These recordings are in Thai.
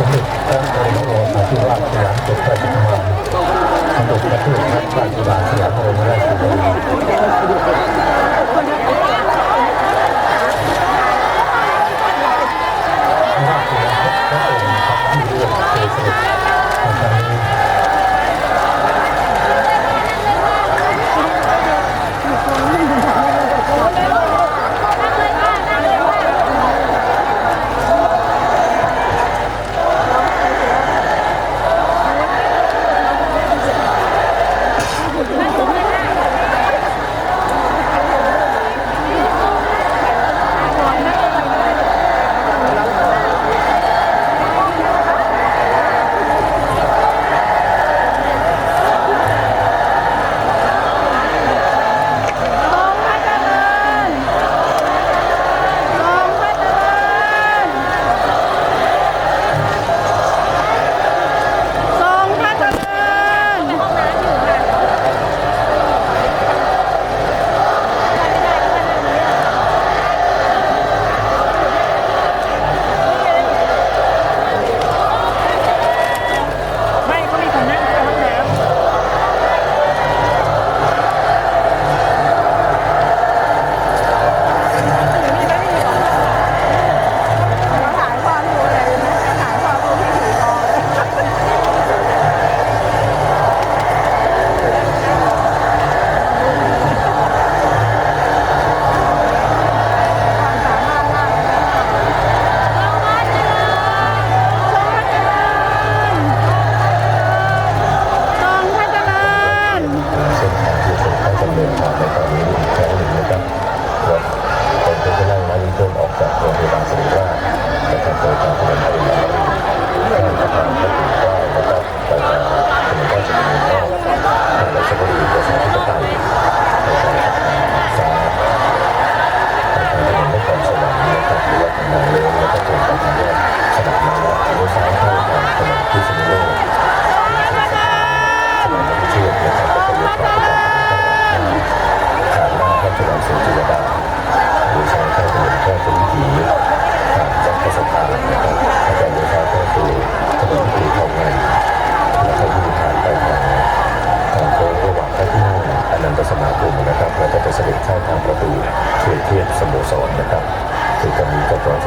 สมเด็จ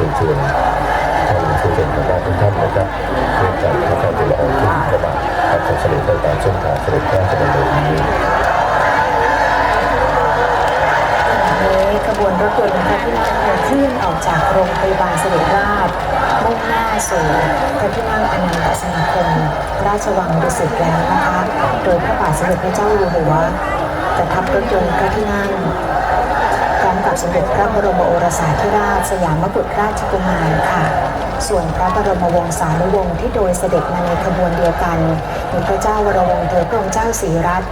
นี้ก็ขอเชิญชวนท่านผู้ชมทางบ้านทุกท่านนะครับเพื่อจะพระเจ้าตุลาอองทุนกระบะพระองค์เสด็จไปตามเส้นทางเสด็จพระราชดำเนินนี้ขบวนรถยนต์พระที่นั่งเคลื่อนออกจากโรงพยาบาลสิริราชมุ่งหน้าสู่พระที่นั่งอนันตสมาคมราชวังดุสิตแล้วนะคะ โดยพระบาทสมเด็จพระเจ้าอยู่หัวประทับรถยนต์พระที่นั่ง มกับสมเด็จพระบรมโอรสาธิราชสยามกุฎราชกุมารค่ะ ส่วนพระบรมวงศานุวงศ์ที่โดยเสด็จมาในขบวนเดียวกันมีพระเจ้าวรวงศ์เธอพระองค์เจ้าศรีรัตน์